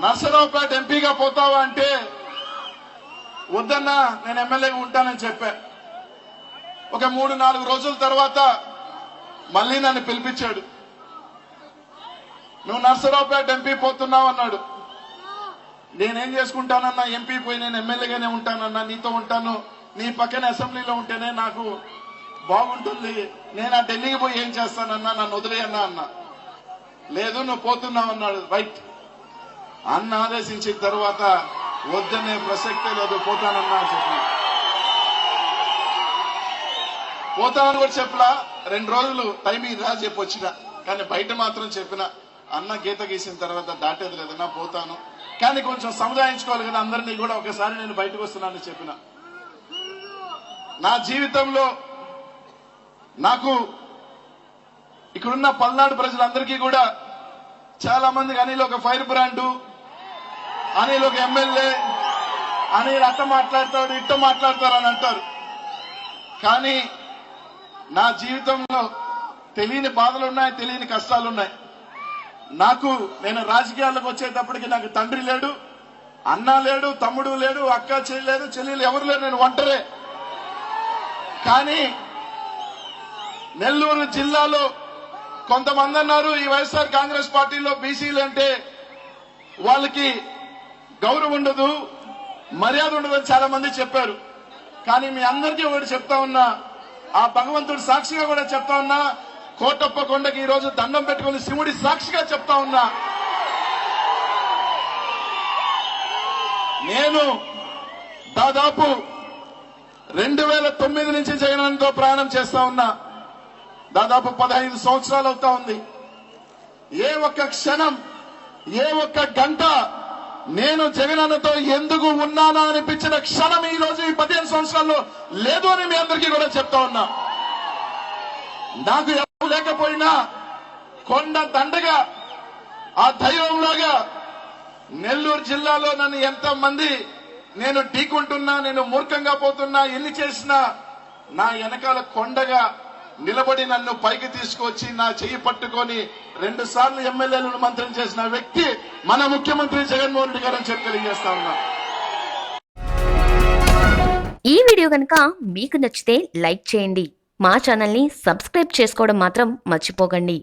నర్సరావుపేట ఎంపీగా పోతావా అంటే వద్దన్నా నేను ఎమ్మెల్యేగా ఉంటానని చెప్పా. ఒక మూడు నాలుగు రోజుల తర్వాత మళ్ళీ నన్ను పిలిపించాడు. నువ్వు నర్సరావుపేట ఎంపీ పోతున్నావు అన్నాడు. నేనేం చేసుకుంటానన్నా ఎంపీ పోయి నేను ఎమ్మెల్యేగానే ఉంటానన్నా నీతో ఉంటాను. నీ పక్కన అసెంబ్లీలో ఉంటేనే నాకు బాగుంటుంది. నేను ఆ ఢిల్లీకి పోయి ఏం చేస్తానన్నా నన్ను వదిలేయన్నా అన్నా. లేదు నువ్వు పోతున్నావు అన్నాడు. రైట్. అన్న ఆదేశించిన తర్వాత వద్దనే ప్రసక్తే లేదు పోతానన్నా అని చెప్పి పోతానని కూడా చెప్పలా రెండు రోజులు టైం రా చెప్పి వచ్చిన. కానీ బయట మాత్రం చెప్పిన అన్న గీత గీసిన తర్వాత దాటేది లేదన్నా పోతాను. కానీ కొంచెం సముదాయించుకోవాలి కదా అందరినీ కూడా ఒకసారి నేను బయటకు వస్తున్నానని చెప్పిన. నా జీవితంలో నాకు ఇక్కడున్న పల్నాడు ప్రజలందరికీ కూడా చాలా మందికి అనిల్ ఒక ఫైర్ బ్రాండు అనిల్ ఒక ఎమ్మెల్యే. అనిల్ అట్ట మాట్లాడతాడు ఇట్ట మాట్లాడతారు అని అంటారు. కానీ నా జీవితంలో తెలియని బాధలు ఉన్నాయి తెలియని కష్టాలు ఉన్నాయి నాకు నేను రాజకీయాలకు వచ్చేటప్పటికి నాకు తండ్రి లేడు అన్న లేడు తమ్ముడు లేడు అక్క చెల్లి లేదు చెల్లెలు ఎవరు లేరు నేను ఒంటరే. కానీ నెల్లూరు జిల్లాలో కొంతమంది అన్నారు ఈ వైఎస్ఆర్ కాంగ్రెస్ పార్టీలో బీసీలు అంటే వాళ్ళకి గౌరవం ఉండదు మర్యాద ఉండదని చాలా మంది చెప్పారు. కానీ మీ అందరికీ ఒకటి చెప్తా ఉన్నా ఆ భగవంతుడు సాక్షిగా కూడా చెప్తా ఉన్నా కోటప్ప కొండకి ఈ రోజు దండం పెట్టుకుని శివుడి సాక్షిగా చెప్తా ఉన్నా. నేను దాదాపు రెండు వేల తొమ్మిది నుంచి జగనన్నతో ప్రయాణం చేస్తా ఉన్నా. దాదాపు పదహైదు సంవత్సరాలు అవుతా ఉంది. ఏ ఒక్క క్షణం ఏ ఒక్క గంట నేను జగనన్నతో ఎందుకు ఉన్నానా అనిపించిన క్షణం ఈ రోజు ఈ పదిహేను సంవత్సరాల్లో లేదు అని మీ అందరికీ కూడా చెప్తా ఉన్నా. నాకు ఎవరు లేకపోయినా కొండ దండగా ఆ దైవంలోగా నెల్లూరు జిల్లాలో నన్ను ఎంత మంది నేను ఢీకుంటున్నా నేను మూర్ఖంగా పోతున్నా ఎన్ని చేసినా నా వెనకాల కొండగా నిలబడి నన్ను పైకి తీసుకొచ్చి నా చెయ్యి పట్టుకొని రెండు సార్లు ఎమ్మెల్యేలను మంత్రం చేసిన వ్యక్తి మన ముఖ్యమంత్రి జగన్మోహన్ రెడ్డి గారని చెప్పి తెలియజేస్తా ఉన్నా. ఈ వీడియో కనుక మీకు నచ్చితే లైక్ చేయండి. మా ఛానల్ని సబ్స్క్రైబ్ చేసుకోవడం మాత్రం మర్చిపోకండి.